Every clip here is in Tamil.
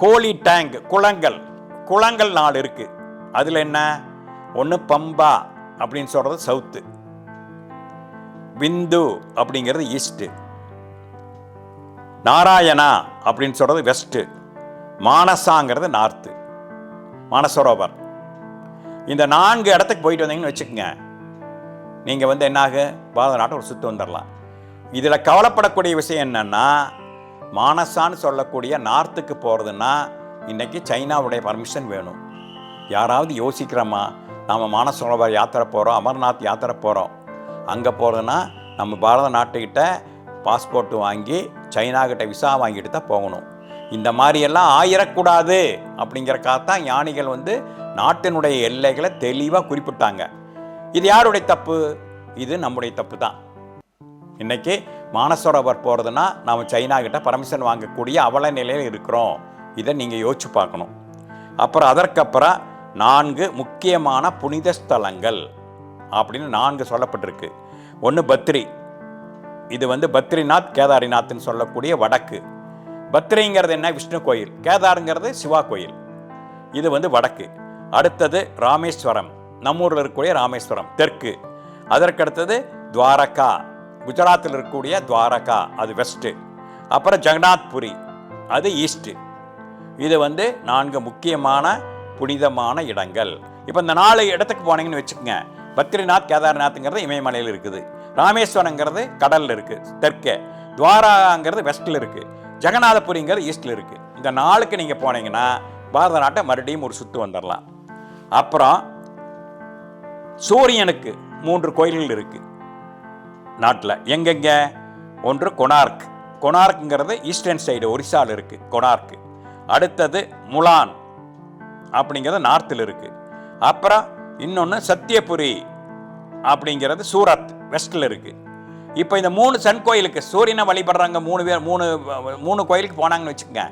கோழி டேங்க் குளங்கள் குளங்கள் நாலு இருக்கு. அதில் என்ன? ஒன்று பம்பா அப்படின்னு சொல்கிறது சவுத்து. பிந்து அப்படிங்கிறது ஈஸ்ட்டு. நாராயணா அப்படின்னு சொல்கிறது வெஸ்ட்டு. மானசாங்கிறது நார்த்து. மானசரோவர். இந்த நான்கு இடத்துக்கு போயிட்டு வந்தீங்கன்னு வச்சுக்கோங்க. நீங்கள் வந்து என்னாக? பாரத நாட்டை ஒரு சுற்று வந்துடலாம். இதில் கவலைப்படக்கூடிய விஷயம் என்னன்னா மானசான்னு சொல்லக்கூடிய நார்த்துக்கு போகிறதுன்னா இன்றைக்கி சைனாவுடைய பர்மிஷன் வேணும். யாராவது யோசிக்கிறோமா நாம் மானசரோவர் யாத்திரை போகிறோம் அமர்நாத் யாத்திரை போகிறோம் அங்கே போகிறதுன்னா நம்ம பாரத நாட்டுக்கிட்ட பாஸ்போர்ட் வாங்கி சைனாக்கிட்ட விசா வாங்கிட்டு தான் போகணும். இந்த மாதிரியெல்லாம் ஆயிரக்கூடாது அப்படிங்கிறக்காக தான் ஞானிகள் வந்து நாட்டினுடைய எல்லைகளை தெளிவாக குறிப்பிட்டாங்க. இது யாருடைய தப்பு? இது நம்முடைய தப்பு தான். இன்றைக்கி மானசரோவர் போகிறதுனா நாம் சைனா கிட்ட பர்மிஷன் வாங்கக்கூடிய அவல நிலையில் இருக்கிறோம். இதை நீங்கள் யோசிச்சு பார்க்கணும். அப்புறம் அதற்கப்புறம் நான்கு முக்கியமான புனித ஸ்தலங்கள் அப்படின்னு நான்கு சொல்லப்பட்டிருக்கு. ஒன்று பத்ரி. இது வந்து பத்ரிநாத் கேதாரிநாத்னு சொல்லக்கூடிய வடக்கு. பத்ரிங்கிறது என்ன? விஷ்ணு கோயில். கேதாருங்கிறது சிவா கோயில். இது வந்து வடக்கு. அடுத்தது ராமேஸ்வரம். நம்மூரில் இருக்கக்கூடிய ராமேஸ்வரம். தெற்கு. அதற்கடுத்தது துவாரகா. குஜராத்தில் இருக்கக்கூடிய துவாரகா அது வெஸ்ட்டு அப்புறம் ஜெகநாத்புரி அது ஈஸ்ட்டு இது வந்து நான்கு முக்கியமான புனிதமான இடங்கள். இப்போ இந்த நாலு இடத்துக்கு போனீங்கன்னு வச்சுக்கோங்க பத்ரிநாத் கேதார்நாத்ங்கிறது இமயமலையில் இருக்குது. ராமேஸ்வரங்கிறது கடலில் இருக்குது தெற்கே. துவாராங்கிறது வெஸ்ட்டில் இருக்குது ஜெகநாதபுரிங்கிறது ஈஸ்டில் இருக்குது இந்த நாளுக்கு நீங்கள் போனீங்கன்னா பாரத நாட்டை மறுபடியும் ஒரு சுற்று வந்துடலாம் அப்புறம் சூரியனுக்கு மூன்று கோயில்கள் இருக்குது நாட்டில். எங்கெங்க? ஒன்று கொனார்க் கொனார்க்குங்கிறது ஈஸ்டர்ன் சைடு ஒரிசாவில் இருக்குது கொனார்க்கு அடுத்தது முலான் அப்படிங்கிறது நார்த்தில் இருக்குது அப்புறம் இன்னொன்று சத்தியபுரி அப்படிங்கிறது சூரத் வெஸ்ட்டில் இருக்குது இப்போ இந்த மூணு சன் கோயிலுக்கு சூரியனை வழிபடுறாங்க மூணு பேர் மூணு மூணு கோயிலுக்கு போனாங்கன்னு வச்சுக்கோங்க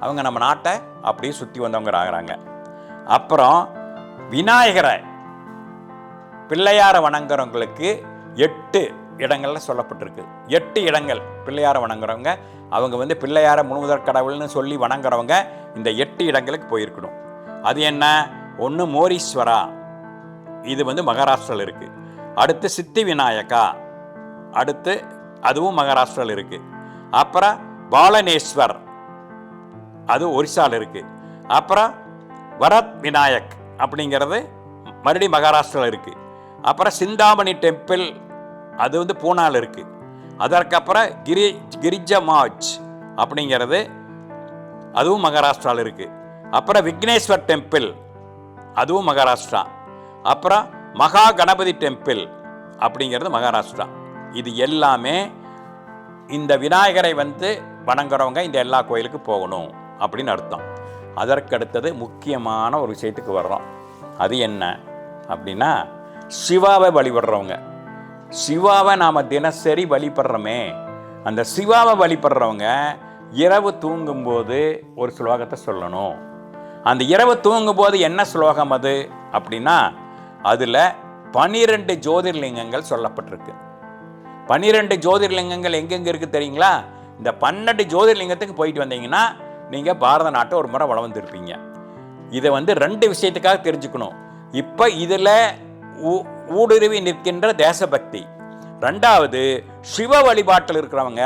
அவங்க நம்ம நாட்டை அப்படியே சுற்றி வந்தவங்க ஆகிறாங்க அப்புறம் விநாயகரை பிள்ளையார வணங்குறவங்களுக்கு எட்டு இடங்களில் சொல்லப்பட்டிருக்கு. எட்டு இடங்கள் பிள்ளையாரை வணங்குறவங்க அவங்க வந்து பிள்ளையார முழுமுதற் கடவுள்னு சொல்லி வணங்குறவங்க இந்த எட்டு இடங்களுக்கு போயிருக்கணும். அது என்ன? ஒன்று மோரீஸ்வரா. இது வந்து மகாராஷ்டிராவில் இருக்குது அடுத்து சித்தி விநாயகா. அடுத்து அதுவும் மகாராஷ்டிராவில் இருக்குது அப்புறம் பாலனேஸ்வர். அது ஒரிசாவில் இருக்குது அப்புறம் வரத் விநாயக் அப்படிங்கிறது மறுபடியும் மகாராஷ்டிராவில் இருக்குது அப்புறம் சிந்தாமணி டெம்பிள் அது வந்து பூனாவில் இருக்குது அதற்கப்புறம் கிரி கிரிஜமாஜ் அப்படிங்கிறது அதுவும் மகாராஷ்டிராவில் இருக்குது அப்புறம் விக்னேஸ்வர் டெம்பிள் அதுவும் மகாராஷ்டிரா. அப்புறம் மகா கணபதி டெம்பிள் அப்படிங்கிறது மகாராஷ்டிரா. இது எல்லாமே இந்த விநாயகரை வந்து வணங்குறவங்க இந்த எல்லா கோயிலுக்கு போகணும் அப்படின்னு அர்த்தம். அதற்கடுத்தது முக்கியமான ஒரு விஷயத்துக்கு வர்றோம். அது என்ன அப்படின்னா சிவாவை வழிபடுறவங்க. சிவாவை நாம் தினசரி வழிபடுறோமே. அந்த சிவாவை வழிபடுறவங்க இரவு தூங்கும்போது ஒரு ஸ்லோகத்தை சொல்லணும். அந்த இரவு தூங்கும்போது என்ன ஸ்லோகம் அது? அப்படின்னா அதில் பனிரெண்டு ஜோதிர்லிங்கங்கள் சொல்லப்பட்டிருக்கு. பன்னிரெண்டு ஜோதிர்லிங்கங்கள் எங்கெங்கே இருக்குது தெரியுங்களா? இந்த பன்னெண்டு ஜோதிர்லிங்கத்துக்கு போயிட்டு வந்தீங்கன்னா நீங்கள் பாரத நாட்டை ஒரு முறை வளர்ந்துருப்பீங்க. இதை வந்து ரெண்டு விஷயத்துக்காக தெரிஞ்சுக்கணும். இப்போ இதில் ஊடுருவி நிற்கின்ற தேசபக்தி. ரெண்டாவது சிவ வழிபாட்டில் இருக்கிறவங்க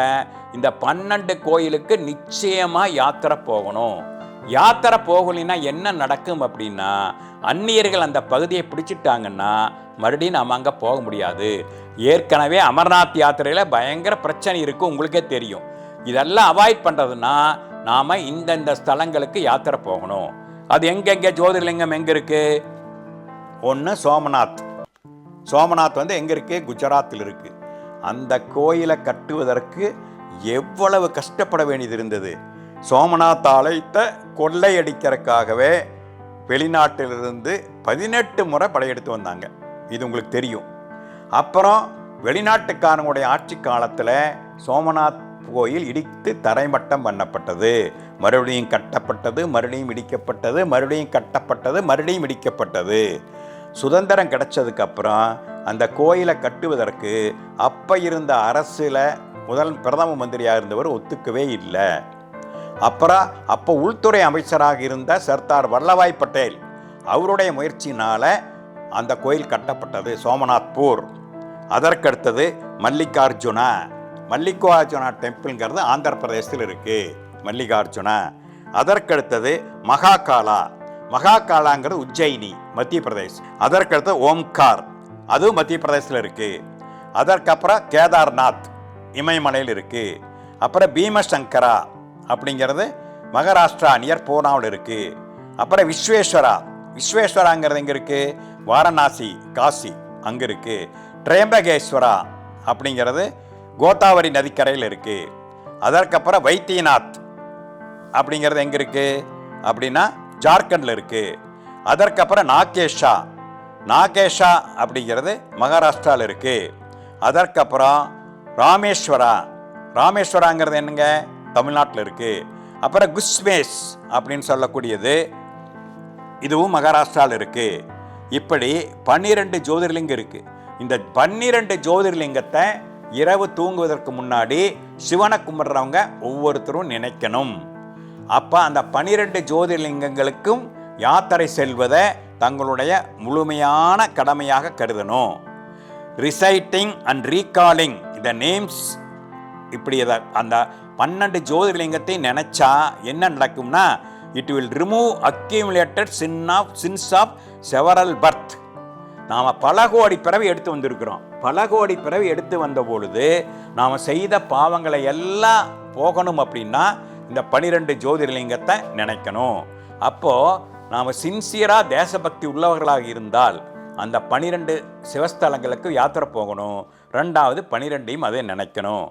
இந்த பன்னெண்டு கோயிலுக்கு நிச்சயமாக யாத்திரை போகணும். யாத்திரை போகலைன்னா என்ன நடக்கும் அப்படின்னா அந்நியர்கள் அந்த பகுதியை பிடிச்சிட்டாங்கன்னா மறுபடியும் நம்ம அங்கே போக முடியாது. ஏற்கனவே அமர்நாத் யாத்திரையில் பயங்கர பிரச்சனை இருக்குது உங்களுக்கே தெரியும். இதெல்லாம் அவாய்ட் பண்ணுறதுன்னா நாம் இந்தந்த ஸ்தலங்களுக்கு யாத்திரை போகணும். அது எங்கெங்கே ஜோதிர்லிங்கம் எங்கே இருக்குது ஒன்று சோமநாத். சோமநாத் வந்து எங்கே இருக்குது குஜராத்தில் இருக்குது அந்த கோயிலை கட்டுவதற்கு எவ்வளவு கஷ்டப்பட வேண்டியது இருந்தது? சோமநாத் ஆலயத்தை கொள்ளையடிக்கிறதுக்காகவே வெளிநாட்டிலிருந்து பதினெட்டு முறை படையெடுத்து வந்தாங்க. இது உங்களுக்கு தெரியும். அப்புறம் வெளிநாட்டுக்காரங்களுடைய ஆட்சி காலத்தில் சோமநாத் கோயில் இடித்து தரைமட்டம் பண்ணப்பட்டது. மறுபடியும் கட்டப்பட்டது மறுபடியும் இடிக்கப்பட்டது மறுபடியும் கட்டப்பட்டது மறுபடியும் இடிக்கப்பட்டது. சுதந்திரம் கிடைச்சதுக்கப்புறம் அந்த கோயிலை கட்டுவதற்கு அப்போ இருந்த அரசில் முதல் பிரதம மந்திரியாக இருந்தவர் ஒத்துக்கவே இல்லை. அப்புறம் அப்போ உள்துறை அமைச்சராக இருந்த சர்தார் வல்லபாய் பட்டேல் அவருடைய முயற்சியினால் அந்த கோயில் கட்டப்பட்டது சோமநாத்பூர். அதற்கடுத்தது மல்லிகார்ஜுனா. மல்லிகார்ஜுனா டெம்பிள்ங்கிறது ஆந்திர பிரதேசத்தில் இருக்குது மல்லிகார்ஜுனா. அதற்கடுத்தது மகாகாலா. மகாகாலாங்கிறது உஜ்ஜயினி மத்திய பிரதேஷ் அதற்கடுத்து ஓம்கார். அதுவும் மத்திய பிரதேசத்தில் இருக்குது அதற்கப்புறம் கேதார்நாத் இமயமலையில் இருக்குது அப்புறம் பீமசங்கரா அப்படிங்கிறது மகாராஷ்டிரா நியர் பூனாவில் இருக்குது அப்புறம் விஸ்வேஸ்வரா. விஸ்வேஸ்வராங்கிறது எங்கே இருக்குது வாரணாசி காசி அங்கே இருக்குது ட்ரேம்பகேஸ்வரா அப்படிங்கிறது கோதாவரி நதிக்கரையில் இருக்குது அதற்கப்புறம் வைத்தியநாத் அப்படிங்கிறது எங்கே இருக்குது அப்படின்னா ஜார்க்கண்டில் இருக்குது அதற்கப்புறம் நாகேஷா. நாகேஷா அப்படிங்கிறது மகாராஷ்டிராவில் இருக்குது அதற்கப்புறம் ராமேஸ்வரா. ராமேஸ்வராங்கிறது என்னங்க? தமிழ்நாட்டில் இருக்குது அப்புறம் குஸ்மேஸ் அப்படின்னு சொல்லக்கூடியது இதுவும் மகாராஷ்டிராவில் இருக்குது இப்படி பன்னிரெண்டு ஜோதிர்லிங்கம் இருக்குது இந்த பன்னிரெண்டு ஜோதிர்லிங்கத்தை இரவு தூங்குவதற்கு முன்னாடி சிவனை கும்பிட்றவங்க ஒவ்வொருத்தரும் நினைக்கணும். அப்போ அந்த பனிரெண்டு ஜோதிர்லிங்கங்களுக்கும் யாத்திரை செல்வதை தங்களுடைய முழுமையான கடமையாக கருதணும். Reciting and recalling the names இப்படி இதை அந்த பன்னெண்டு ஜோதிர்லிங்கத்தை நினைச்சா என்ன நடக்கும்னா it will remove accumulated sin of sins of several birth நாம் பல கோடி பிறவி எடுத்து வந்திருக்கிறோம். பல கோடி பிறவி எடுத்து வந்த பொழுது நாம் செய்த பாவங்களை எல்லாம் போகணும் அப்படின்னா இந்த பனிரெண்டு ஜோதிர்லிங்கத்தை நினைக்கணும். அப்போது நாம் சின்சியராக தேசபக்தி உள்ளவர்களாக இருந்தால் அந்த பனிரெண்டு சிவஸ்தலங்களுக்கு யாத்திரை போகணும். ரெண்டாவது பனிரெண்டையும் அதை நினைக்கணும்.